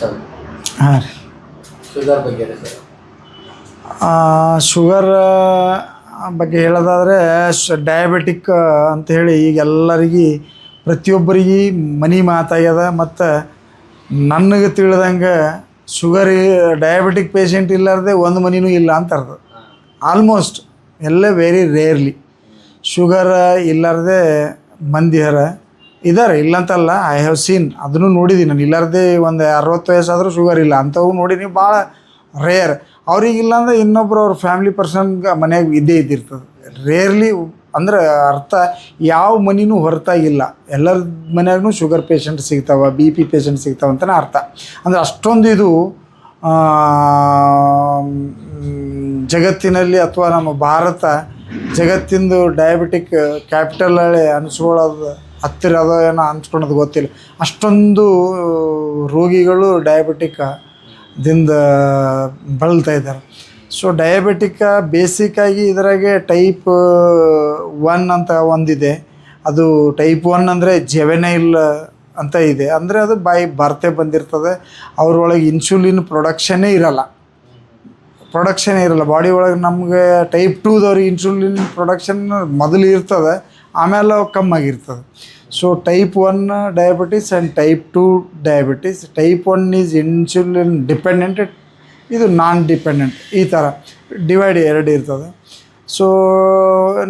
Sir? ಹಾಂ ರೀ. Sugar ಬಗ್ಗೆ ರೀ ಸರ್. ಶುಗರ್ ಬಗ್ಗೆ ಹೇಳೋದಾದರೆ ಡಯಾಬಿಟಿಕ್ ಅಂತ ಹೇಳಿ ಈಗ ಎಲ್ಲರಿಗೆ ಪ್ರತಿಯೊಬ್ಬರಿಗೆ ಮನಿ ಮಾತಾಗ್ಯದ ಮತ್ತು ನನಗೆ ತಿಳಿದಂಗೆ ಶುಗರ್ ಡಯಾಬಿಟಿಕ್ ಪೇಷಂಟ್ ಇಲ್ಲಾರ್ದೆ ಒಂದು ಮನಿನೂ ಇಲ್ಲ ಅಂತ ಅರ್ಥ ಆಲ್ಮೋಸ್ಟ್ ಎಲ್ಲ ವೆರಿ ರೇರ್ಲಿ ಶುಗರ್ ಇಲ್ಲಾರ್ದೆ ಮಂದಿ ಹರ ಇದ್ದಾರೆ ಇಲ್ಲಂತಲ್ಲ ಐ ಹ್ಯಾವ್ ಸೀನ್ ಅದನ್ನು ನೋಡಿದ್ದೀನಿ ನಾನು ಇಲ್ಲಾರ್ದೆ ಒಂದು ಅರವತ್ತು ವಯಸ್ಸಾದರೂ ಶುಗರ್ ಇಲ್ಲ. ಅಂಥವು ನೋಡೀನಿ ಭಾಳ ರೇರ್ ಅವ್ರಿಗಿಲ್ಲ ಅಂದರೆ ಇನ್ನೊಬ್ರು ಅವ್ರ ಫ್ಯಾಮಿಲಿ ಪರ್ಸನ್ಗೆ ಮನ್ಯಾಗ ಇದ್ದೇ ಇದ್ದಿರ್ತದೆ. ರೇರ್ಲಿ ಅಂದ್ರೆ ಅರ್ಥ ಯಾವ ಮನಿನೂ ಹೊರತಾಗಿಲ್ಲ ಎಲ್ಲರ ಮನೆಯಾಗೂ ಶುಗರ್ ಪೇಷಂಟ್ ಸಿಗ್ತಾವೆ ಬಿ ಪಿ ಪೇಷಂಟ್ ಸಿಗ್ತಾವೆ ಅಂತಲೇ ಅರ್ಥ. ಅಂದರೆ ಅಷ್ಟೊಂದು ಇದು ಜಗತ್ತಿನಲ್ಲಿ ಅಥವಾ ನಮ್ಮ ಭಾರತ ಜಗತ್ತಿಂದು ಡಯಾಬಿಟಿಕ್ ಕ್ಯಾಪಿಟಲ್ ಹೇಳಿ ಅನಿಸ್ಕೊಳ್ಳೋದು ಹತ್ತಿರ ಅದ ಏನೋ ಅನ್ಸ್ಕೊಳೋದು ಗೊತ್ತಿಲ್ಲ. ಅಷ್ಟೊಂದು ರೋಗಿಗಳು ಡಯಾಬಿಟಿಕ್ ದಿಂದ ಬಳಲ್ತಾ ಇದ್ದಾರೆ. ಸೊ ಬೇಸಿಕ್ ಬೇಸಿಕ್ಕಾಗಿ ಇದರಾಗೆ ಟೈಪ್ ಒನ್ ಅಂತ ಒಂದಿದೆ. ಅದು ಟೈಪ್ ಒನ್ ಅಂದರೆ ಜೆವೆನೈಲ್ ಅಂತ ಇದೆ. ಅಂದರೆ ಅದು ಬಾಯಿ ಬರ್ತೆ ಬಂದಿರ್ತದೆ. ಅವ್ರೊಳಗೆ ಇನ್ಸುಲಿನ್ ಪ್ರೊಡಕ್ಷನ್ನೇ ಇರಲ್ಲ. ಪ್ರೊಡಕ್ಷನ್ ಇರಲ್ಲ. ಬಾಡಿ ಒಳಗೆ ನಮಗೆ ಟೈಪ್ ಟೂದವ್ರಿಗೆ ಇನ್ಸುಲಿನ್ ಪ್ರೊಡಕ್ಷನ್ ಮೊದಲು ಇರ್ತದೆ, ಆಮೇಲೆ ಕಮ್ಮಾಗಿರ್ತದೆ so type one diabetes and type two diabetes type one is insulin dependent ಇದು ನಾನ್ ಡಿಪೆಂಡೆಂಟ್ ಈ ಥರ ಡಿವೈಡ್ ಎರಡು ಇರ್ತದೆ. ಸೊ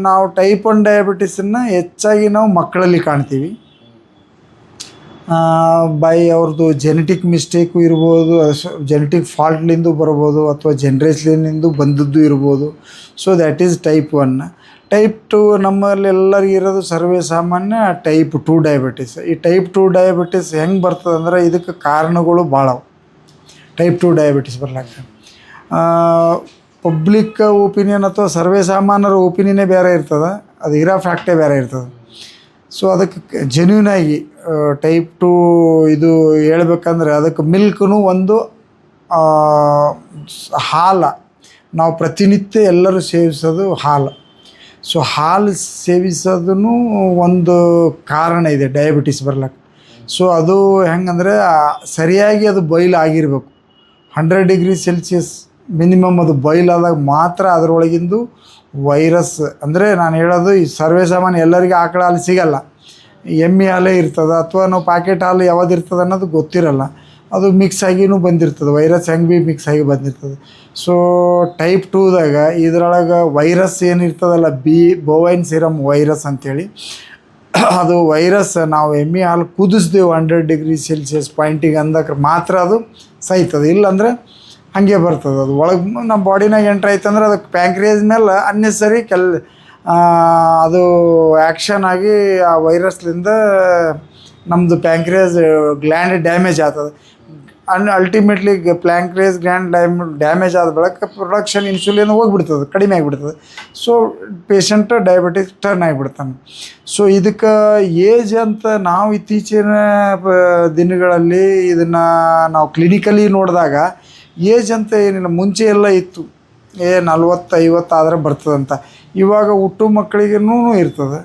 ನಾವು ಟೈಪ್ ಒನ್ ಡಯಾಬಿಟಿಸನ್ನು ಹೆಚ್ಚಾಗಿ ನಾವು ಮಕ್ಕಳಲ್ಲಿ ಕಾಣ್ತೀವಿ. ಬೈ ಅವ್ರದ್ದು ಜೆನೆಟಿಕ್ ಮಿಸ್ಟೇಕು ಇರ್ಬೋದು ಜೆನೆಟಿಕ್ ಫಾಲ್ಟ್ಲಿಂದು ಬರ್ಬೋದು ಅಥವಾ ಜನ್ರೇಷನ್ಲಿಂದ ಬಂದದ್ದು ಇರ್ಬೋದು. So that is type one type two ನಮ್ಮಲ್ಲಿ ಎಲ್ಲರಿಗೂ ಇರೋದು ಸರ್ವೇ ಸಾಮಾನ್ಯ ಟೈಪ್ ಟು ಡಯಾಬಿಟಿಸ್ ಈ ಟೈಪ್ ಟು ಡಯಾಬಿಟಿಸ್ ಹೆಂಗೆ ಬರ್ತದೆ ಅಂದ್ರೆ ಇದಕ್ಕೆ ಕಾರಣಗಳು ಭಾಳ ಟೈಪ್ ಟು ಡಯಾಬಿಟಿಸ್ ಬರ್ಲಾಕ. ಪಬ್ಲಿಕ್ ಒಪಿನಿಯನ್ ಅಥವಾ ಸರ್ವೇ ಸಾಮಾನ್ಯರ ಒಪಿನಿಯನ್ನೇ ಬೇರೆ ಇರ್ತದೆ. ಅದು ಇರೋ ಫ್ಯಾಕ್ಟೇ ಬೇರೆ ಇರ್ತದೆ. ಸೊ ಅದಕ್ಕೆ ಜೆನ್ಯೂನ್ ಆಗಿ ಟೈಪ್ ಟು ಇದು ಹೇಳ್ಬೇಕಂದ್ರೆ ಅದಕ್ಕೆ ಮಿಲ್ಕ್ನು ಒಂದು ಹಾಲ. ನಾವು ಪ್ರತಿನಿತ್ಯ ಎಲ್ಲರೂ ಸೇವಿಸೋದು ಹಾಲು. ಸೊ ಹಾಲು ಸೇವಿಸೋದೂ ಒಂದು ಕಾರಣ ಇದೆ ಡಯಾಬಿಟಿಸ್ ಬರ್ಲಕ್ಕೆ ಸೊ ಅದು ಹೆಂಗಂದರೆ ಸರಿಯಾಗಿ ಅದು ಬಾಯ್ಲ್ ಆಗಿರಬೇಕು. ಹಂಡ್ರೆಡ್ ಡಿಗ್ರಿ ಸೆಲ್ಸಿಯಸ್ ಮಿನಿಮಮ್ ಅದು ಬಾಯ್ಲ್ ಆದಾಗ ಮಾತ್ರ ಅದರೊಳಗಿಂದು ವೈರಸ್ ಅಂದರೆ ನಾನು ಹೇಳೋದು ಈ ಸರ್ವೇ ಸಾಮಾನ್ಯ ಎಲ್ಲರಿಗೂ ಆಕಳ ಹಾಲು ಸಿಗಲ್ಲ. ಎಮ್ಮೆ ಹಾಲೇ ಇರ್ತದೆ ಅಥವಾ ನಾವು ಪ್ಯಾಕೆಟ್ ಹಾಲು ಯಾವ್ದು ಇರ್ತದೆ ಅನ್ನೋದು ಗೊತ್ತಿರಲ್ಲ. ಅದು ಮಿಕ್ಸ್ ಆಗಿನೂ ಬಂದಿರ್ತದೆ, ವೈರಸ್ ಹೆಂಗೆ ಭೀ ಮಿಕ್ಸ್ ಆಗಿ ಬಂದಿರ್ತದೆ. ಸೊ ಟೈಪ್ ಟೂದಾಗ ಇದ್ರೊಳಗೆ ವೈರಸ್ ಏನಿರ್ತದಲ್ಲ ಬಿ ಬೋವೈನ್ ಸಿರಮ್ ವೈರಸ್ ಅಂಥೇಳಿ ಅದು ವೈರಸ್ ನಾವು ಎಮ್ಮೆ ಹಾಲು ಕುದಿಸ್ದೇವು ಹಂಡ್ರೆಡ್ ಡಿಗ್ರಿ ಸೆಲ್ಸಿಯಸ್ ಪಾಯಿಂಟಿಗೆ ಅಂದಾಗ ಮಾತ್ರ ಅದು ಸಾಯ್ತದೆ ಇಲ್ಲಾಂದ್ರೆ ಹಾಗೆ ಬರ್ತದೆ ಅದು. ಒಳಗೆ ನಮ್ಮ ಬಾಡಿನಾಗ ಎಂಟ್ರ್ ಆಯ್ತು ಅಂದ್ರೆ ಅದಕ್ಕೆ ಪ್ಯಾಂಕ್ರಿಯಸ್ ಮೇಲೆ ಅನ್ನೆಸರಿ ಕೆಲ್ ಅದು ಆ್ಯಕ್ಷನ್ ಆಗಿ ಆ ವೈರಸ್ಲಿಂದ ನಮ್ಮದು ಪ್ಯಾಂಕ್ರಿಯಸ್ ಗ್ಲ್ಯಾಂಡ್ ಡ್ಯಾಮೇಜ್ ಆಗ್ತದೆ. ಅನ್ ultimately pancreas gland dam damage ಆದ ಬಳಿಕ ಪ್ರೊಡಕ್ಷನ್ ಇನ್ಸುಲಿನ್ ಹೋಗ್ಬಿಡ್ತದೆ, ಕಡಿಮೆ ಆಗಿಬಿಡ್ತದೆ. ಸೊ ಪೇಷಂಟ್ ಡಯಾಬಿಟಿಸ್ ಟರ್ನ್ ಆಗಿಬಿಡ್ತಾನೆ. ಸೊ ಇದಕ್ಕೆ ಏಜ್ ಅಂತ ನಾವು ಇತ್ತೀಚಿನ ದಿನಗಳಲ್ಲಿ ಇದನ್ನು ನಾವು ಕ್ಲಿನಿಕಲಿ ನೋಡಿದಾಗ ಏಜ್ ಅಂತ ಏನಿಲ್ಲ, ಮುಂಚೆ ಎಲ್ಲ ಇತ್ತು. ಏ ನಲ್ವತ್ತು ಐವತ್ತು ಆದರೆ ಬರ್ತದಂತ. ಇವಾಗ ಹುಟ್ಟು ಮಕ್ಕಳಿಗೂ ಇರ್ತದೆ.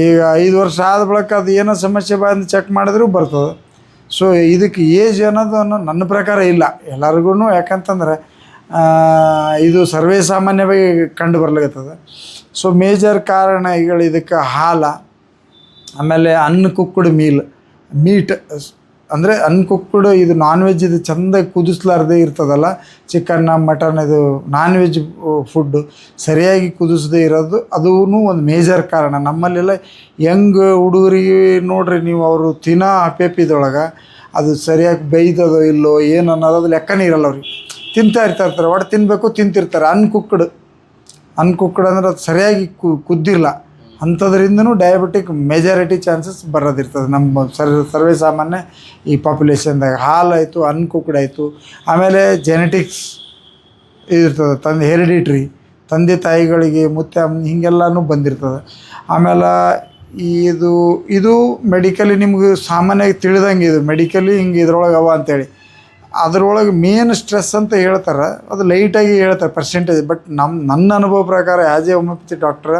ಈಗ ಐದು ವರ್ಷ ಆದ ಬಳಿಕ ಅದು ಏನೋ ಸಮಸ್ಯೆ ಬಂದು ಚೆಕ್ ಮಾಡಿದ್ರೂ ಬರ್ತದೆ. ಸೊ ಇದಕ್ಕೆ ಏಜ್ ಅನ್ನೋದು ಅನ್ನೋ ನನ್ನ ಪ್ರಕಾರ ಇಲ್ಲ. ಎಲ್ಲರಿಗೂ ಯಾಕಂತಂದ್ರೆ ಇದು ಸರ್ವೇ ಸಾಮಾನ್ಯವಾಗಿ ಕಂಡು ಬರ್ಲಿಕತ್ತದ. ಸೊ ಮೇಜರ್ ಕಾರಣಗಳು ಇದಕ್ಕೆ ಹಾಲ, ಆಮೇಲೆ ಅನ್ನ, ಕುಕ್ಕುಡ್, ಮೀಲ್ ಮೀಟ್ ಅಂದರೆ ಅನ್ಕುಕ್ಡ್ ಇದು ನಾನ್ ವೆಜ್ ಇದು ಚಂದ ಕುದಿಸ್ಲಾರ್ದೆ ಇರ್ತದಲ್ಲ ಚಿಕನ್ನ ಮಟನ್ ಇದು ನಾನ್ ವೆಜ್ ಫುಡ್ಡು ಸರಿಯಾಗಿ ಕುದಿಸದೇ ಇರೋದು ಅದೂ ಒಂದು ಮೇಜರ್ ಕಾರಣ. ನಮ್ಮಲ್ಲೆಲ್ಲ ಯಂಗ್ ಹುಡುಗರಿಗೆ ನೋಡ್ರಿ ನೀವು ಅವರು ತಿನ್ನೋ ಅಪೇಪಿದೊಳಗೆ ಅದು ಸರಿಯಾಗಿ ಬೇಯ್ದದೋ ಇಲ್ಲೋ ಏನು ಅನ್ನೋದು ಲೆಕ್ಕನೇ ಇರಲ್ಲ ಅವ್ರಿಗೆ. ತಿಂತಾ ಇರ್ತಾ ಇರ್ತಾರೆ ಒಟ್ಟು ತಿನ್ನಬೇಕು ತಿಂತಿರ್ತಾರೆ ಅನ್ಕುಕ್ಡ್ ಅನ್ಕುಕ್ಡ್ ಅಂದ್ರೆ ಅದು ಸರಿಯಾಗಿ ಕುದ್ದಿಲ್ಲ. ಅಂಥದ್ರಿಂದನೂ ಡಯಾಬಿಟಿಕ್ ಮೆಜಾರಿಟಿ ಚಾನ್ಸಸ್ ಬರೋದಿರ್ತದೆ. ನಮ್ಮ ಸರ್, ಸರ್ವೇ ಸಾಮಾನ್ಯ ಈ ಪಾಪ್ಯುಲೇಷನ್ದಾಗ ಹಾಲಾಯಿತು ಅನ್ಕುಕ್ಡ್ ಆಯಿತು. ಆಮೇಲೆ ಜೆನೆಟಿಕ್ಸ್ ಇದಿರ್ತದೆ ತಂದೆ ಹೆರಿಡಿಟ್ರಿ ತಂದೆ, ತಾಯಿಗಳಿಗೆ ಮುತ್ತೆ ಹೀಗೆಲ್ಲನೂ ಬಂದಿರ್ತದೆ. ಆಮೇಲೆ ಇದು ಇದು ಮೆಡಿಕಲಿ ನಿಮ್ಗೆ ಸಾಮಾನ್ಯವಾಗಿ ತಿಳಿದಂಗೆ ಇದು ಮೆಡಿಕಲಿ ಹಿಂಗೆ ಇದ್ರೊಳಗೆ ಅವ ಅಂತೇಳಿ. ಅದರೊಳಗೆ ಮೇನ್ ಸ್ಟ್ರೆಸ್ ಅಂತ ಹೇಳ್ತಾರೆ. ಅದು ಲೈಟಾಗಿ ಹೇಳ್ತಾರೆ ಪರ್ಸೆಂಟೇಜ್ ಬಟ್ ನಮ್ಮ ನನ್ನ ಅನುಭವ ಪ್ರಕಾರ ಆ್ಯಸ್ ಎ ಹೋಮಿಯೋಪತಿ ಡಾಕ್ಟ್ರ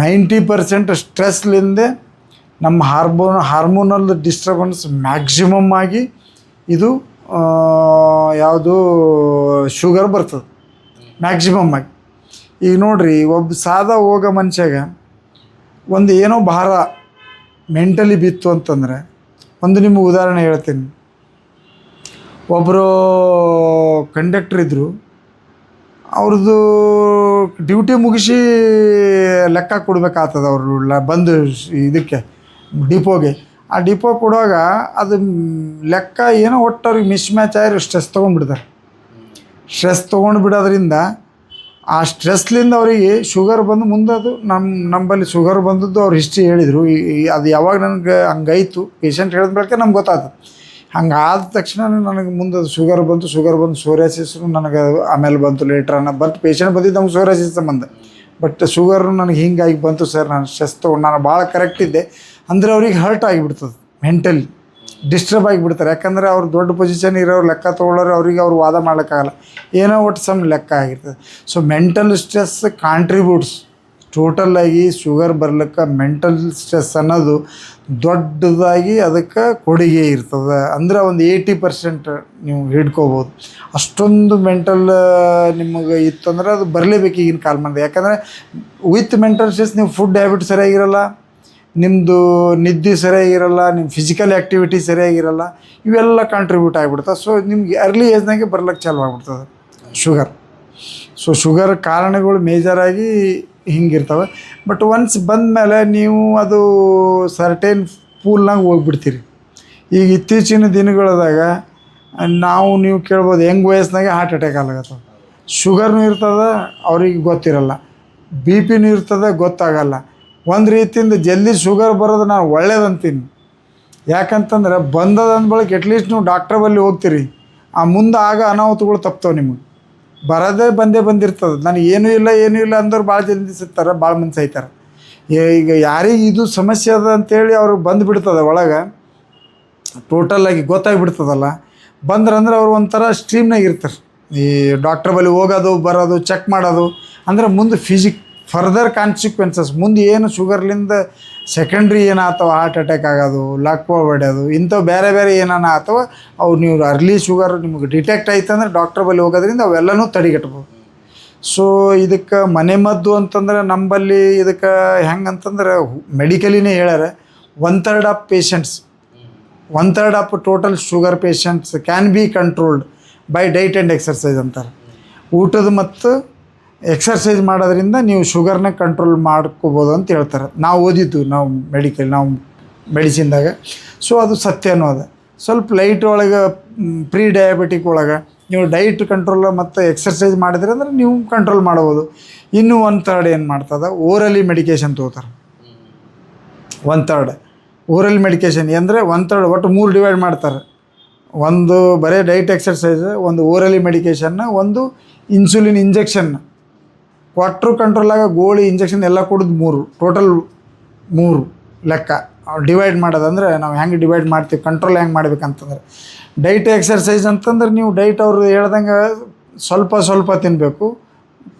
ನೈಂಟಿ ಪರ್ಸೆಂಟ್ ಸ್ಟ್ರೆಸ್ಲಿಂದೆ ನಮ್ಮ ಹಾರ್ಮೋನ್ ಹಾರ್ಮೋನಲ್ ಡಿಸ್ಟರ್ಬೆನ್ಸ್ ಮ್ಯಾಕ್ಸಿಮಮ್ ಆಗಿ ಇದು ಯಾವುದು, ಶುಗರ್ ಬರ್ತದೆ. ಮ್ಯಾಕ್ಸಿಮಮ್ ಆಗಿ. ಈಗ ನೋಡಿರಿ ಒಬ್ಬ ಸಾದಾ ಹೋಗೋ ಮನುಷ್ಯಾಗ ಒಂದು ಏನೋ ಭಾರ ಮೆಂಟಲಿ ಬಿತ್ತು ಅಂತಂದರೆ, ಒಂದು ನಿಮಗೆ ಉದಾಹರಣೆ ಹೇಳ್ತೀನಿ. ಒಬ್ಬರು ಕಂಡಕ್ಟ್ರ್ ಇದ್ದರು ಅವ್ರದ್ದು ಡ್ಯೂಟಿ ಮುಗಿಸಿ ಲೆಕ್ಕ ಕೊಡ್ಬೇಕಾಗ್ತದೆ ಅವರು ಬಂದು ಇದಕ್ಕೆ ಡಿಪೋಗೆ. ಆ ಡಿಪೋ ಕೊಡುವಾಗ ಅದು ಲೆಕ್ಕ ಏನೋ ಒಟ್ಟು ಅವ್ರಿಗೆ ಮಿಸ್ ಮ್ಯಾಚ್ ಆಗಿ ಸ್ಟ್ರೆಸ್ ತೊಗೊಂಡ್ಬಿಡ್ತಾರೆ. ಸ್ಟ್ರೆಸ್ ತೊಗೊಂಡು ಬಿಡೋದ್ರಿಂದ ಆ ಸ್ಟ್ರೆಸ್ಲಿಂದ ಅವರಿಗೆ ಶುಗರ್ ಬಂದು ಮುಂದೆ ಅದು ನಮ್ಮ ನಂಬಲ್ಲಿ ಶುಗರ್ ಬಂದದ್ದು ಅವ್ರು ಹಿಸ್ಟ್ರಿ ಹೇಳಿದರು. ಅದು ಯಾವಾಗ ನನಗೆ ಹಂಗಾಯ್ತು ಪೇಷಂಟ್ ಹೇಳಿದ ಬಳಿಕ ನಮ್ಗೆ ಗೊತ್ತಾಯ್ತು ಹಂಗೆ ಆದ ತಕ್ಷಣ ನನಗೆ ಮುಂದೆ ಶುಗರ್ ಬಂತು ಶುಗರ್ ಬಂದು ಸೋರಿಯಾಸಿಸ್ನು ನನಗೆ ಆಮೇಲೆ ಬಂತು ಲೇಟರ್ ಅನ್ನ ಬಟ್ ಪೇಷಂಟ್ ಬಂದಿದ್ದು ನಮ್ಗೆ ಸೋರ್ಯಾಸಿಸ್ ಸಂಬಂಧ. ಬಟ್ ಶುಗರ್ ನನಗೆ ಹಿಂಗಾಗಿ ಬಂತು ಸರ್ ನಾನು ಸ್ಟ್ರೆಸ್ ತೊಗೊಂಡು ನಾನು ಭಾಳ ಕರೆಕ್ಟ್ ಇದ್ದೆ. ಅಂದರೆ ಅವ್ರಿಗೆ ಹರ್ಟ್ ಆಗಿಬಿಡ್ತದೆ ಮೆಂಟಲಿ ಡಿಸ್ಟರ್ಬ್ ಆಗಿಬಿಡ್ತಾರೆ. ಯಾಕಂದರೆ ಅವ್ರು ದೊಡ್ಡ ಪೊಸಿಷನ್ ಇರೋರು, ಲೆಕ್ಕ ತೊಗೊಳ್ಳೋರು, ಅವ್ರಿಗೆ ಅವ್ರು ವಾದ ಮಾಡೋಕ್ಕಾಗಲ್ಲ ಏನೋ ಒಟ್ಟು ಸಮ್ ಲೆಕ್ಕ ಆಗಿರ್ತದೆ. ಸೊ ಮೆಂಟಲ್ ಸ್ಟ್ರೆಸ್ ಕಾಂಟ್ರಿಬ್ಯೂಟ್ಸ್ ಟೋಟಲಾಗಿ ಶುಗರ್ ಬರ್ಲಿಕ್ಕೆ ಮೆಂಟಲ್ ಸ್ಟ್ರೆಸ್ ಅನ್ನೋದು ದೊಡ್ಡದಾಗಿ ಅದಕ್ಕೆ ಕೊಡುಗೆ ಇರ್ತದೆ. ಅಂದ್ರೆ ಒಂದು ಏಯ್ಟಿ ಪರ್ಸೆಂಟ್ ನೀವು ಹಿಡ್ಕೋಬೋದು. ಅಷ್ಟೊಂದು ಮೆಂಟಲ್ ನಿಮಗೆ ಇತ್ತಂದ್ರೆ ಅದು ಬರಲೇಬೇಕು ಈಗಿನ ಕಾಲ ಮಾಡಿದೆ ಯಾಕಂದರೆ ವಿತ್ ಮೆಂಟಲ್ ಸ್ಟ್ರೆಸ್ ನೀವು ಫುಡ್ ಹ್ಯಾಬಿಟ್ ಸರಿಯಾಗಿರಲ್ಲ ನಿಮ್ಮದು ನಿದ್ದೆ ಸರಿಯಾಗಿರಲ್ಲ ನಿಮ್ಮ ಫಿಸಿಕಲ್ ಆ್ಯಕ್ಟಿವಿಟಿ ಸರಿಯಾಗಿರಲ್ಲ, ಇವೆಲ್ಲ ಕಾಂಟ್ರಿಬ್ಯೂಟ್ ಆಗಿಬಿಡ್ತದೆ ಸೊ ನಿಮ್ಗೆ ಅರ್ಲಿ ಏಜ್ನಾಗೆ ಬರ್ಲಿಕ್ಕೆ ಚಾಲು ಆಗ್ಬಿಡ್ತದೆ ಶುಗರ್. ಸೊ ಶುಗರ್ ಕಾರಣಗಳು ಮೇಜರಾಗಿ ಹಿಂಗಿರ್ತವೆ. ಬಟ್ ಒನ್ಸ್ ಬಂದಮೇಲೆ ನೀವು ಅದು ಸರ್ಟೇನ್ ಪೂಲ್ನಾಗ ಹೋಗ್ಬಿಡ್ತೀರಿ. ಈಗ ಇತ್ತೀಚಿನ ದಿನಗಳದಾಗ ನಾವು ನೀವು ಕೇಳ್ಬೋದು ಹೆಂಗ್ ವಯಸ್ಸಿನಾಗೆ ಹಾರ್ಟ್ ಅಟ್ಯಾಕ್ ಆಗತ್ತವ ಶುಗರ್ನು ಇರ್ತದೆ, ಅವ್ರಿಗೆ ಗೊತ್ತಿರಲ್ಲ. ಬಿ ಪಿನೂ ಇರ್ತದೆ, ಗೊತ್ತಾಗಲ್ಲ. ಒಂದು ರೀತಿಯಿಂದ ಜಲ್ದಿ ಶುಗರ್ ಬರೋದು ನಾನು ಒಳ್ಳೇದಂತೀನಿ. ಯಾಕಂತಂದ್ರೆ ಬಂದದ ಬಳಿಕ ಅಟ್ಲೀಸ್ಟ್ ನೀವು ಡಾಕ್ಟ್ರ್ ಬಳಿ ಹೋಗ್ತೀರಿ. ಆ ಮುಂದೆ ಆಗ ಅನಾಹುತಗಳು ತಪ್ತವೆ ನಿಮಗೆ. ಬರೋದೇ ಬಂದೇ ಬಂದಿರ್ತದೆ. ನನಗೆ ಏನೂ ಇಲ್ಲ ಏನೂ ಇಲ್ಲ ಅಂದವ್ರು ಭಾಳ ಜಲ್ದಿ ಸಿಗ್ತಾರೆ ಭಾಳ ಮಂದಿ ಸಾಯ್ತಾರೆ. ಈಗ ಯಾರಿಗೆ ಇದು ಸಮಸ್ಯೆ ಅದ ಅಂತೇಳಿ ಅವ್ರಿಗೆ ಬಂದುಬಿಡ್ತದೆ ಒಳಗೆ. ಟೋಟಲಾಗಿ ಗೊತ್ತಾಗ್ಬಿಡ್ತದಲ್ಲ. ಬಂದ್ರಂದ್ರೆ ಅವ್ರು ಒಂಥರ ಸ್ಟ್ರೀಮ್ನಾಗ ಇರ್ತಾರೆ. ಈ ಡಾಕ್ಟ್ರ್ ಬಳಿ ಹೋಗೋದು, ಬರೋದು ಚೆಕ್ ಮಾಡೋದು. ಅಂದ್ರೆ ಮುಂದೆ ಫಿಸಿಕ್ ಫರ್ದರ್ ಕಾನ್ಸಿಕ್ವೆನ್ಸಸ್ ಮುಂದೆ ಏನು ಶುಗರ್ಲಿಂದ ಸೆಕೆಂಡ್ರಿ ಏನಾಗ್ತವ ಹಾರ್ಟ್ ಅಟ್ಯಾಕ್ ಆಗೋದು ಲಕ್ವ ಹೊಡೆಯೋದು, ಇಂಥವು ಬೇರೆ ಬೇರೆ ಏನಾನ ಅಥವಾ ಅವು ನೀವು ಅರ್ಲಿ ಶುಗರ್ ನಿಮಗೆ ಡಿಟೆಕ್ಟ್ ಆಯ್ತಂದ್ರೆ ಡಾಕ್ಟರ್ ಬಳಿ ಹೋಗೋದ್ರಿಂದ ಅವೆಲ್ಲನೂ ತಡೆಗಟ್ಬೋದು. ಸೊ ಇದಕ್ಕೆ ಮನೆಮದ್ದು ಅಂತಂದ್ರೆ ನಂಬಲ್ಲಿ ಇದಕ್ಕೆ ಹೆಂಗಂತಂದ್ರೆ ಮೆಡಿಕಲಿನೇ ಹೇಳ್ಯಾರ one third of patients one third of total sugar patients can be controlled by diet and exercise ಅಂತಾರೆ. ಊಟದ ಮತ್ತು ಎಕ್ಸರ್ಸೈಸ್ ಮಾಡೋದ್ರಿಂದ ನೀವು ಶುಗರ್ನ ಕಂಟ್ರೋಲ್ ಮಾಡ್ಕೋಬೋದು ಅಂತ ಹೇಳ್ತಾರೆ. ನಾವು ಓದಿದ್ದು, ನಾವು ಮೆಡಿಕಲ್ ನಾವು ಮೆಡಿಸಿನ್ದಾಗ ಸೊ ಅದು ಸತ್ಯನೂ ಅದ ಸ್ವಲ್ಪ ಲೈಟ್ ಒಳಗೆ ಪ್ರೀ ಡಯಾಬಿಟಿಕ್ ಒಳಗೆ ನೀವು ಡೈಟ್ ಕಂಟ್ರೋಲ್ ಮತ್ತು ಎಕ್ಸರ್ಸೈಸ್ ಮಾಡಿದ್ರೆ ಅಂದ್ರೆ ನೀವು ಕಂಟ್ರೋಲ್ ಮಾಡ್ಬೋದು. ಇನ್ನೂ ಒನ್ ಥರ್ಡ್ ಏನು ಮಾಡ್ತದೆ? ಓರಲಿ ಮೆಡಿಕೇಷನ್ ತೊಗೋತಾರೆ. ಒನ್ ಥರ್ಡ್ ಓರಲ್ ಮೆಡಿಕೇಷನ್ ಅಂದರೆ ಒನ್ ಥರ್ಡ್ ಒಟ್ಟು ಮೂರು ಡಿವೈಡ್ ಮಾಡ್ತಾರೆ. ಒಂದು ಬರೀ ಡೈಟ್ ಎಕ್ಸರ್ಸೈಸ್ ಒಂದು ಓರಲಿ ಮೆಡಿಕೇಷನ್ನ ಒಂದು ಇನ್ಸುಲಿನ್ ಇಂಜೆಕ್ಷನ್ ಕ್ವಾಟ್ರು ಕಂಟ್ರೋಲಾಗ ಗೋಳಿ ಇಂಜೆಕ್ಷನ್ ಎಲ್ಲ ಕೊಡೋದು ಮೂರು. ಟೋಟಲ್ ಮೂರು ಲೆಕ್ಕ. ಡಿವೈಡ್ ಮಾಡೋದಂದ್ರೆ ನಾವು ಹೆಂಗೆ ಡಿವೈಡ್ ಮಾಡ್ತೀವಿ ಕಂಟ್ರೋಲ್ ಹೆಂಗೆ ಮಾಡ್ಬೇಕಂತಂದ್ರೆ. ಡೈಟ್ ಎಕ್ಸರ್ಸೈಸ್ ಅಂತಂದ್ರೆ ನೀವು ಡೈಟ್ ಅವರು ಹೇಳ್ದಂಗೆ ಸ್ವಲ್ಪ ಸ್ವಲ್ಪ ತಿನ್ನಬೇಕು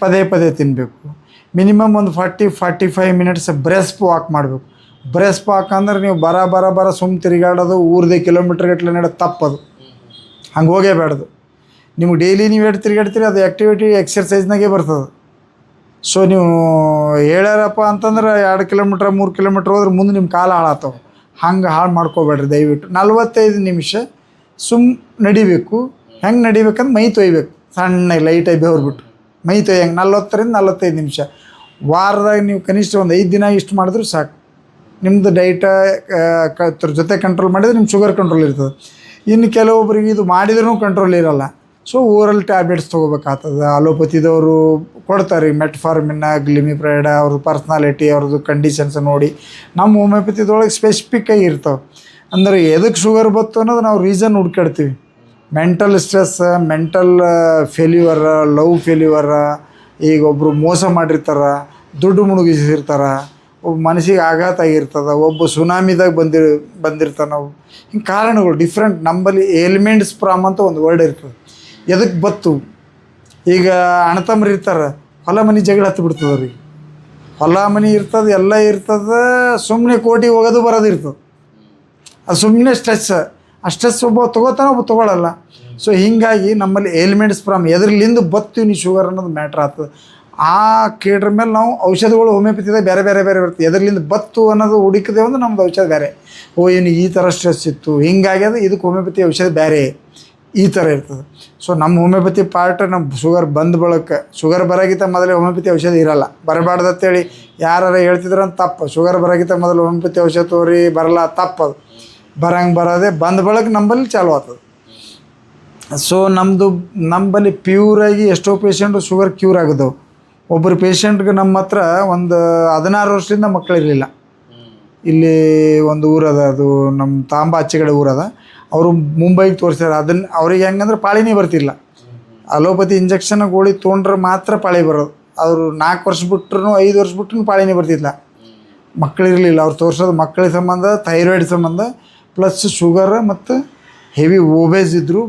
ಪದೇ ಪದೇ ತಿನ್ನಬೇಕು ಮಿನಿಮಮ್ ಒಂದು forty forty five minutes brisk walk ಮಾಡಬೇಕು. ಬ್ರೆಸ್ ವಾಕ್ ಅಂದ್ರೆ ನೀವು ಬರ ಬರ ಬರ ಸುಮ್ ತಿರುಗಾಡೋದು, ಊರದೇ ಕಿಲೋಮೀಟ್ರ್ ಗಟ್ಟಲೆ ನಡೆದು ತಪ್ಪದು. ಹಂಗೆ ಹೋಗೇಬೇಡ್ದು ನಿಮ್ಗೆ ಡೈಲಿ ನೀವು ಎಷ್ಟು ತಿರುಗಾಡ್ತೀರಿ, ಅದು ಆ್ಯಕ್ಟಿವಿಟಿ ಎಕ್ಸರ್ಸೈಸ್ನಾಗೆ ಬರ್ತದೆ. ಸೊ ನೀವು ಹೇಳ್ಯಾರಪ್ಪ ಅಂತಂದ್ರೆ ಎರಡು ಕಿಲೋಮೀಟ್ರ್, ಮೂರು ಕಿಲೋಮೀಟ್ರ್ ಹೋದ್ರೆ ಮುಂದೆ ನಿಮ್ಮ ಕಾಲು ಹಾಳಾತವೆ ಹಂಗೆ ಹಾಳು ಮಾಡ್ಕೋಬೇಡ್ರಿ ದಯವಿಟ್ಟು. ನಲ್ವತ್ತೈದು ನಿಮಿಷ ಸುಮ್ ನಡಿಬೇಕು. ಹೆಂಗೆ ನಡಿಬೇಕಂದ್ರೆ ಮೈ ತೊಯ್ಬೇಕು. ಸಣ್ಣ ಲೈಟಾಗಿ ಬೆವ್ರ್ಬಿಟ್ಟು ಮೈ ತೊಯ್ಯಂಗೆ ನಲ್ವತ್ತರಿಂದ ನಲ್ವತ್ತೈದು ನಿಮಿಷ. ವಾರದಾಗ ನೀವು ಕನಿಷ್ಠ ಒಂದು ಐದು ದಿನ ಇಷ್ಟು ಮಾಡಿದ್ರು ಸಾಕು. ನಿಮ್ಮದು ಡೈಟ ಜೊತೆ ಕಂಟ್ರೋಲ್ ಮಾಡಿದ್ರೆ ನಿಮ್ಮ ಶುಗರ್ ಕಂಟ್ರೋಲ್ ಇರ್ತದೆ. ಇನ್ನು ಕೆಲವೊಬ್ರಿಗೆ ಇದು ಮಾಡಿದ್ರೂ ಕಂಟ್ರೋಲ್ ಇರಲ್ಲ. ಸೊ ಓರಲ್ ಟ್ಯಾಬ್ಲೆಟ್ಸ್ ತೊಗೋಬೇಕಾಗ್ತದೆ. ಅಲೋಪತಿದವರು ಕೊಡ್ತಾರೆ ಮೆಟ್ಫಾರ್ಮಿನ ಗ್ಲಿಮಿಪ್ರೈಡ ಅವ್ರದ್ದು ಪರ್ಸ್ನಾಲಿಟಿ ಅವ್ರದ್ದು ಕಂಡೀಷನ್ಸ್ ನೋಡಿ. ನಮ್ಮ ಹೋಮಿಯೋಪತಿದೊಳಗೆ ಸ್ಪೆಸಿಫಿಕ್ಕಾಗಿ ಇರ್ತಾವೆ. ಅಂದರೆ ಎದಕ್ಕೆ ಶುಗರ್ ಬತ್ತು ಅನ್ನೋದು ನಾವು reason ಹುಡ್ಕಾಡ್ತೀವಿ mental stress mental failure love failure ಈಗ ಒಬ್ಬರು ಮೋಸ ಮಾಡಿರ್ತಾರೆ, ದುಡ್ಡು ಮುಳುಗಿಸಿರ್ತಾರೆ ಒಬ್ಬ ಮನಸ್ಸಿಗೆ ಆಘಾತ ಆಗಿರ್ತದೆ, ಒಬ್ಬ ಸುನಾಮಿದಾಗ ಬಂದಿರ್, ಬಂದಿರ್ತಾನೆ. ನಾವು ಹಿಂಗೆ ಕಾರಣಗಳು ಡಿಫ್ರೆಂಟ್ ನಂಬಲ್ಲಿ ಎಲಿಮೆಂಟ್ಸ್ ಪ್ರಾಮ್ ಅಂತ ಒಂದು ವರ್ಡ್ ಇರ್ತದೆ. ಎದಕ್ಕೆ ಬತ್ತು? ಈಗ ಅಣ್ಣತಮ್ಮರು ಇರ್ತಾರೆ, ಹೊಲ ಮನೆ ಜಗಳ ಹತ್ತಿ ಬಿಡ್ತದೆ ಅವ್ರಿಗೆ ಹೊಲ ಮನೆ ಇರ್ತದೆ, ಎಲ್ಲ ಇರ್ತದೆ ಸುಮ್ಮನೆ ಕೋಟಿ ಹೋಗೋದು ಬರೋದು ಇರ್ತದೆ. ಅದು ಸುಮ್ಮನೆ ಸ್ಟ್ರೆಸ್ ಆ ಸ್ಟ್ರೆಸ್ ಒಬ್ಬ ತೊಗೋತಾನೆ, ಒಬ್ಬ ತೊಗೊಳಲ್ಲ. ಸೊ ಹೀಗಾಗಿ ನಮ್ಮಲ್ಲಿ ಎಲಿಮೆಂಟ್ಸ್ ಫ್ರಮ್ ಎದ್ರಲಿಂದ ಬತ್ತೀವಿ ನೀವು ಶುಗರ್ ಅನ್ನೋದು ಮ್ಯಾಟ್ರ್ ಆಗ್ತದೆ. ಆ ಕೇಳ್ರ ಮೇಲೆ ನಾವು ಔಷಧಗಳು ಹೋಮಿಯೋಪತಿದಾಗ ಬೇರೆ ಬೇರೆ ಬೇರೆ ಬರ್ತದೆ ಎದ್ರಲ್ಲಿಂದ ಬತ್ತು ಅನ್ನೋದು ಹುಡುಕಿದೆ ಅಂದ್ರೆ ನಮ್ದು ಔಷಧ ಬೇರೆ ಓ ಏನು ಈ ಥರ ಸ್ಟ್ರೆಸ್ ಇತ್ತು. ಹಿಂಗಾಗ್ಯದ ಇದಕ್ಕೆ ಹೋಮಿಯೋಪತಿ ಔಷಧ ಬೇರೆ ಈ ಥರ ಇರ್ತದೆ. ಸೊ ನಮ್ಮ ಹೋಮಿಯೋಪತಿ ಪಾರ್ಟ್ ನಮ್ಮ ಶುಗರ್ ಬಂದ ಬಳಕ ಶುಗರ್ ಬರೋಗಿಂತ ಮೊದಲೇ ಹೋಮಿಯೋಪತಿ ಔಷಧ ಇರಲ್ಲ. ಬರಬಾರ್ದು ಅಂತೇಳಿ ಯಾರು ಹೇಳ್ತಿದ್ರು ಅಂತ ತಪ್ಪು. ಶುಗರ್ ಬರೋಗಿಂತ ಮೊದಲು ಹೋಮಿಯೋಪತಿ ಔಷಧ ತೋರಿ, ಬರಲ್ಲ ತಪ್ಪದು ಬರಂಗೆ ಬರೋದೇ ಬಂದ ಬಳಕ ನಂಬಲ್ಲಿ ಚಾಲು ಆಗ್ತದೆ. ಸೊ ನಮ್ಮದು ನಂಬಲ್ಲಿ ಪ್ಯೂರಾಗಿ ಎಷ್ಟೋ ಪೇಷಂಟು ಶುಗರ್ ಕ್ಯೂರ್ ಆಗಿದ್ದವು ಒಬ್ಬರು ಪೇಷಂಟ್ಗೆ ನಮ್ಮ ಹತ್ರ ಒಂದು ಹದಿನಾರು ವರ್ಷದಿಂದ ಮಕ್ಕಳಿರಲಿಲ್ಲ ಇಲ್ಲಿ ಒಂದು ಊರದ, ಅದು ನಮ್ಮ ತಾಂಬ ಆಚೆ ಕಡೆ ಊರದ. ಅವರು ಮುಂಬೈಗೆ ತೋರಿಸ್ಯಾರ. ಅದನ್ನ ಅವ್ರಿಗೆ ಹೆಂಗಂದ್ರೆ ಪಾಳಿನೇ ಬರ್ತಿಲ್ಲ. ಅಲೋಪತಿ ಇಂಜೆಕ್ಷನ್ ಗೋಳಿ ತೊಗೊಂಡ್ರೆ ಮಾತ್ರ ಪಾಳಿ ಬರೋದು. ಅವರು ನಾಲ್ಕು ವರ್ಷ ಬಿಟ್ರು ಐದು ವರ್ಷ ಬಿಟ್ರೂ ಪಾಳಿನೇ ಬರ್ತಿಲ್ಲ ಮಕ್ಕಳಿರಲಿಲ್ಲ ಅವ್ರು ತೋರಿಸೋದು ಮಕ್ಕಳ ಸಂಬಂಧ ಥೈರಾಯ್ಡ್ ಸಂಬಂಧ ಪ್ಲಸ್ ಶುಗರ್ ಮತ್ತು ಹೆವಿ ಓಬೇಜ್ ಇದ್ದರು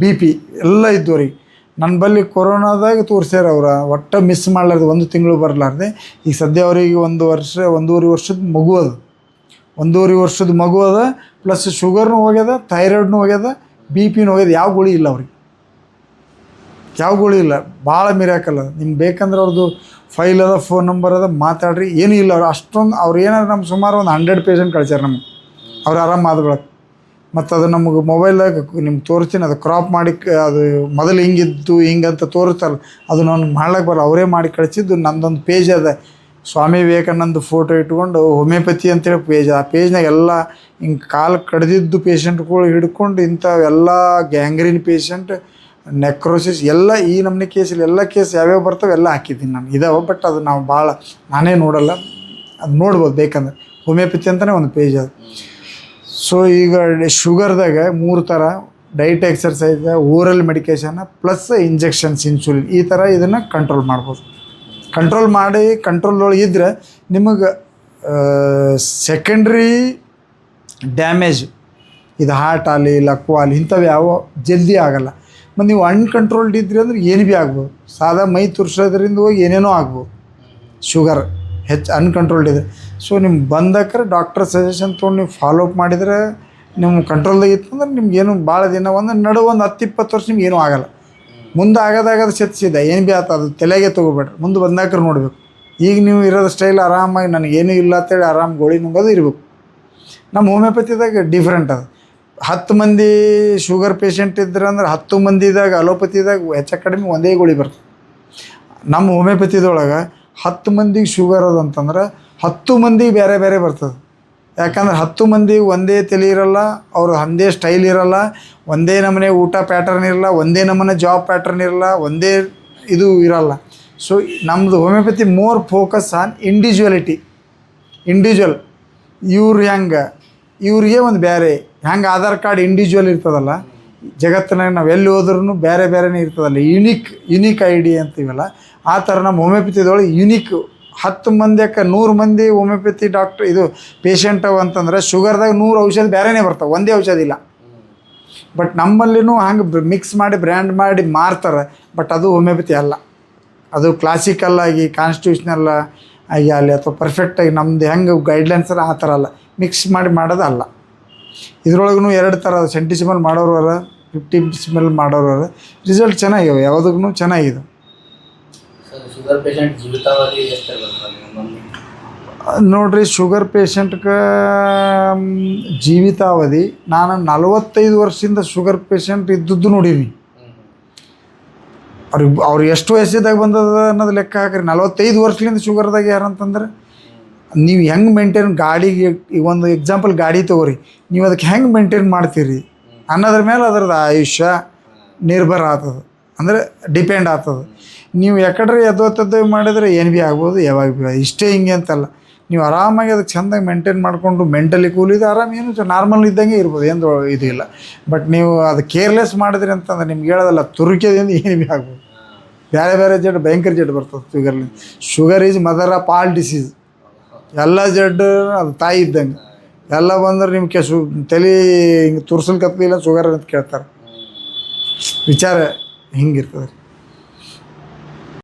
ಬಿ ಪಿ ಎಲ್ಲ ಇದ್ದು ಅವ್ರಿಗೆ ನನ್ನ ಬಳಿ ಕೊರೋನಾದಾಗ ತೋರಿಸ್ಯಾರ ಅವ್ರ. ಒಟ್ಟು ಮಿಸ್ ಮಾಡಲಾರ್ದು, ಒಂದು ತಿಂಗಳು ಬರಲಾರ್ದೆ. ಈಗ ಸದ್ಯ ಅವರಿಗೆ ಒಂದು ವರ್ಷ, ಒಂದೂವರೆ ವರ್ಷದ ಮಗು ಅದು. ಒಂದೂವರೆ ವರ್ಷದ ಮಗು ಅದ ಪ್ಲಸ್ ಶುಗರ್ನು ಹೋಗ್ಯದ ಥೈರಾಯ್ಡ್ನು ಹೋಗ್ಯದ ಬಿ ಪಿನೂ ಹೋಗ್ಯದ. ಯಾವ ಗುಳಿ ಇಲ್ಲ ಅವ್ರಿಗೆ. ಯಾವ ಗುಳಿ ಇಲ್ಲ. ಭಾಳ ಮಿರಾಕಲ್ಲ ನಿಮ್ಗೆ ಬೇಕಂದ್ರೆ ಅವ್ರದ್ದು ಫೈಲ್ ಅದ ಫೋನ್ ನಂಬರ್ ಅದ, ಮಾತಾಡ್ರಿ. ಏನೂ ಇಲ್ಲ. ಅವ್ರು ಅಷ್ಟೊಂದು, ಅವ್ರು ಏನಾದ್ರು ನಮ್ಮ ಸುಮಾರು ಒಂದು ಹಂಡ್ರೆಡ್ ಪೇಷಂಟ್ ಕಳಿಸ್ಯಾರ ನಮ್ಗೆ. ಅವ್ರು ಆರಾಮ ಆದ ಮತ್ತು ಅದು ನಮಗೆ ಮೊಬೈಲಾಗ ನಿಮ್ಗೆ ತೋರಿಸ್ತೀನಿ ಅದು ಕ್ರಾಪ್ ಮಾಡಿ, ಅದು ಮೊದಲು ಹಿಂಗಿದ್ದು, ಹಿಂಗಂತ ತೋರಿಸ್ತಲ್ಲ ಅದು ನಾನು ಮಾಡ್ಲಿಕ್ಕೆ ಬರಲ್ಲ. ಅವರೇ ಮಾಡಿ ಕಳಿಸಿದ್ದು, ನಂದೊಂದು ಪೇಜ್ ಅದ. ಸ್ವಾಮಿ ವಿವೇಕಾನಂದ ಫೋಟೋ ಇಟ್ಕೊಂಡು ಹೋಮಿಯೋಪತಿ ಅಂತೇಳಿ ಪೇಜ್ ಆ ಪೇಜ್ನಾಗ ಎಲ್ಲ ಹಿಂಗೆ ಕಾಲು ಕಡ್ದಿದ್ದು ಪೇಷಂಟ್ಗಳು ಹಿಡ್ಕೊಂಡು ಇಂಥವೆಲ್ಲ ಗ್ಯಾಂಗ್ರೀನ್ ಪೇಷಂಟ್ ನೆಕ್ರೋಸಿಸ್ ಎಲ್ಲ ಈ ನಮ್ಮನೆ ಕೇಸಲ್ಲಿ ಎಲ್ಲ ಕೇಸ್ ಯಾವ್ಯಾವ ಬರ್ತವೆ ಎಲ್ಲ ಹಾಕಿದ್ದೀನಿ ನಾನು. ಇದಾವೆ ಬಟ್ ಅದು ನಾವು ಭಾಳ ನಾನೇ ನೋಡಲ್ಲ. ಅದು ನೋಡ್ಬೋದು, ಬೇಕಂದ್ರೆ. ಹೋಮಿಯೋಪತಿ ಅಂತಲೇ ಒಂದು ಪೇಜ್ ಅದು. ಸೊ ಈಗ ಶುಗರ್ದಾಗ ಮೂರು ಥರ diet exercise oral medication plus injections insulin ಈ ಥರ ಇದನ್ನು ಕಂಟ್ರೋಲ್ ಮಾಡ್ಬೋದು. ಕಂಟ್ರೋಲ್ ಮಾಡಿ ಕಂಟ್ರೋಲ್ ಒಳಗೆ ಇದ್ದರೆ ನಿಮಗೆ ಸೆಕೆಂಡ್ರಿ ಡ್ಯಾಮೇಜ್ ಇದು ಹಾರ್ಟ್ ಆಗಲಿ ಲಕ್ವ ಆಗಲಿ ಇಂಥವು ಯಾವ ಜಲ್ದಿ ಆಗಲ್ಲ. ಮತ್ತು ನೀವು ಅನ್ಕಂಟ್ರೋಲ್ಡ್ ಇದ್ರಿ ಅಂದ್ರೆ ಏನು ಭೀ ಆಗ್ಬೋದು. ಸಾದಾ ಮೈ ತುರ್ಸೋದ್ರಿಂದ ಹೋಗಿ ಏನೇನೋ ಆಗ್ಬೋದು. ಶುಗರ್ ಹೆಚ್ಚು ಅನ್ಕಂಟ್ರೋಲ್ಡ್ ಇದೆ. ಸೊ ನಿಮ್ಗೆ ಬಂದಕ್ರೆ ಡಾಕ್ಟರ್ ಸಜೆಷನ್ ತೊಗೊಂಡು ನೀವು ಫಾಲೋ ಅಪ್ ಮಾಡಿದರೆ ನಿಮ್ಮ ಕಂಟ್ರೋಲ್ದಾಗ ಇತ್ತಂದ್ರೆ ನಿಮ್ಗೆ ಏನು ಭಾಳ ದಿನ ಒಂದು ನಡು ಒಂದು ಹತ್ತು ಇಪ್ಪತ್ತು ವರ್ಷ ನಿಮ್ಗೆ ಏನೂ ಆಗಲ್ಲ. ಮುಂದೆ ಆಗದಾಗದು ಸೆತ್ಸಿದೆ ಏನು ಭೀ ಆತ ಅದು ತಲೆಗೆ ತೊಗೋಬೇಡ್ರಿ. ಮುಂದೆ ಬಂದಾಕ್ರೆ ನೋಡಬೇಕು. ಈಗ ನೀವು ಇರೋದು ಸ್ಟೈಲ್ ಆರಾಮಾಗಿ ನನಗೇನು ಇಲ್ಲ ಅಂತೇಳಿ ಆರಾಮ್ ಗೋಳಿ ನುಂಗೋದು ಇರಬೇಕು. ನಮ್ಮ ಹೋಮಿಯೋಪತಿದಾಗ ಡಿಫ್ರೆಂಟ್ ಅದು. ಹತ್ತು ಮಂದಿ ಶುಗರ್ ಪೇಷಂಟ್ ಇದ್ರೆ ಅಂದ್ರೆ ಹತ್ತು ಮಂದಿದಾಗ ಅಲೋಪತಿದಾಗ ಹೆಚ್ಚು ಕಡಿಮೆ ಒಂದೇ ಗೋಳಿ ಬರ್ತದೆ. ನಮ್ಮ ಹೋಮಿಯೋಪತಿದೊಳಗೆ ಹತ್ತು ಮಂದಿಗೆ ಶುಗರ್ ಅದ ಅಂತಂದ್ರೆ ಹತ್ತು ಮಂದಿಗೆ ಬೇರೆ ಬೇರೆ ಬರ್ತದೆ. ಯಾಕಂದ್ರೆ ಹತ್ತು ಮಂದಿಗೆ ಒಂದೇ ತಲೆ ಇರಲ್ಲ, ಅವ್ರು ಒಂದೇ ಸ್ಟೈಲ್ ಇರಲ್ಲ, ಒಂದೇ ನಮೂನೆ ಊಟ ಪ್ಯಾಟರ್ನ್ ಇರಲ್ಲ, ಒಂದೇ ನಮೂನೆ ಜಾಬ್ ಪ್ಯಾಟರ್ನ್ ಇರಲ್ಲ, ಒಂದೇ ಇದು ಇರಲ್ಲ. ಸೊ ನಮ್ಮದು homeopathy more focus on individuality individual ಇವ್ರು ಹೆಂಗೆ? ಇವ್ರಿಗೆ ಒಂದು ಬೇರೆ ಹೆಂಗೆ ಆಧಾರ್ ಕಾರ್ಡ್ ಇಂಡಿವಿಜುವಲ್ ಇರ್ತದಲ್ಲ ಜಗತ್ತಿನಾಗ ನಾವು ಎಲ್ಲಿ ಹೋದ್ರೂ ಬೇರೆ ಬೇರೆನೇ ಇರ್ತದಲ್ಲ ಯುನೀಕ್ ಯುನೀಕ್ ಐ ಡಿ ಅಂತೀವಲ್ಲ ಆ ಥರ ನಮ್ಮ ಹೋಮಿಯೋಪತಿದೊಳಗೆ ಯುನೀಕ್ ಹತ್ತು ಮಂದಿಯಕ್ಕೆ ನೂರು ಮಂದಿ ಹೋಮಿಯೋಪತಿ ಡಾಕ್ಟ್ರ್ ಇದು ಪೇಷಂಟ್ ಅಂತಂದರೆ ಅಂತಂದ್ರೆ ಶುಗರ್ದಾಗ ನೂರು ಔಷಧ ಬೇರೆನೇ ಬರ್ತಾವೆ, ಒಂದೇ ಔಷಧ ಇಲ್ಲ. ಬಟ್ ನಮ್ಮಲ್ಲಿನೂ ಹಂಗೆ ಮಿಕ್ಸ್ ಮಾಡಿ ಬ್ರ್ಯಾಂಡ್ ಮಾಡಿ ಮಾರ್ತಾರೆ ಬಟ್ ಅದು ಹೋಮಿಯೋಪತಿ ಅಲ್ಲ. ಅದು ಕ್ಲಾಸಿಕಲ್ ಆಗಿ ಕಾನ್ಸ್ಟಿಟ್ಯೂಷನಲ್ ಆಗಿ ಅಲ್ಲಿ ಅಥವಾ ಪರ್ಫೆಕ್ಟಾಗಿ ನಮ್ದು ಹೆಂಗೆ ಗೈಡ್ಲೈನ್ಸ್ ಆ ಥರ ಅಲ್ಲ. ಮಿಕ್ಸ್ ಮಾಡಿ ಮಾಡೋದು ಅಲ್ಲ. ಇದ್ರೊಳಗೂ ಎರಡು ಥರ ಸೆಂಟಿಸಿಮಲ್ ಮಾಡೋರು ಅರ ಫಿಫ್ಟಿ ಸಿಮಲ್ ಮಾಡೋರು ಅರ ರಿಸಲ್ಟ್ ಚೆನ್ನಾಗಿವೆ ಯಾವುದಕ್ಕೂ ಚೆನ್ನಾಗಿದೆ. ನೋಡ್ರಿ ಶುಗರ್ ಪೇಷಂಟ್ಗೆ ಜೀವಿತಾವಧಿ ನಾನು ನಲವತ್ತೈದು ವರ್ಷದಿಂದ ಶುಗರ್ ಪೇಷಂಟ್ ಇದ್ದದ್ದು ನೋಡೀನಿ. ಅವ್ರಿಗೆ ಅವ್ರು ಎಷ್ಟು ವಯಸ್ಸಿದಾಗ ಬಂದದ ಅನ್ನೋದು ಲೆಕ್ಕ ಹಾಕ್ರಿ. ನಲವತ್ತೈದು ವರ್ಷದಿಂದ ಶುಗರ್ದಾಗ ಯಾರಂತಂದ್ರೆ ನೀವು ಹೆಂಗೆ ಮೇಂಟೈನ್ ಗಾಡಿಗೆ ಈಗ ಒಂದು ಎಕ್ಸಾಂಪಲ್ ಗಾಡಿ ತೊಗೋರಿ. ನೀವು ಅದಕ್ಕೆ ಹೆಂಗೆ ಮೇಂಟೈನ್ ಮಾಡ್ತೀರಿ? ಅನ್ನೋದ್ರ ಮೇಲೆ ಅದ್ರದ್ದು ಆಯುಷ್ಯ ನಿರ್ಭರ ಆಗ್ತದೆ. ಅಂದರೆ ಡಿಪೆಂಡ್ ಆಗ್ತದೆ. ನೀವು ಯಾಕಡ್ರೆ ಎದ್ದೋತದ್ದು ಮಾಡಿದರೆ ಏನು ಭೀ ಆಗ್ಬೋದು ಯಾವಾಗ ಭೀ ಇಷ್ಟೇ ಹಿಂಗೆ ಅಂತಲ್ಲ. ನೀವು ಆರಾಮಾಗಿ ಅದಕ್ಕೆ ಚೆಂದಾಗಿ ಮೇಂಟೈನ್ ಮಾಡಿಕೊಂಡು ಮೆಂಟಲಿ ಕೂಲ್ ಇದು ಆರಾಮ. ಏನು ನಾರ್ಮಲ್ ಇದ್ದಂಗೆ ಇರ್ಬೋದು. ಏನು ಇದು ಇಲ್ಲ. ಬಟ್ ನೀವು ಅದು ಕೇರ್ಲೆಸ್ ಮಾಡಿದ್ರಿ ಅಂತಂದ್ರೆ ನಿಮ್ಗೆ ಹೇಳೋದಲ್ಲ ತುರುಕಿದಿಂದ ಏನು ಭೀ ಆಗ್ಬೋದು. ಬೇರೆ ಬೇರೆ ಜಡ್ ಭಯಂಕರ ಜಡ್ ಬರ್ತದೆ ಶುಗರ್ಲಿ sugar is mother of all diseases ಎಲ್ಲ ಜಡ್ಡು ಅದು ತಾಯಿ ಇದ್ದಂಗೆ. ಎಲ್ಲ ಬಂದ್ರೆ ನಿಮ್ಗೆ ಶು ತಲೆ ಹಿಂಗೆ ತುರ್ಸಲಕತ್ಲಿ ಇಲ್ಲ ಶುಗರ್ ಅಂತ ಕೇಳ್ತಾರೆ. ವಿಚಾರ ಹಿಂಗಿರ್ತದೆ.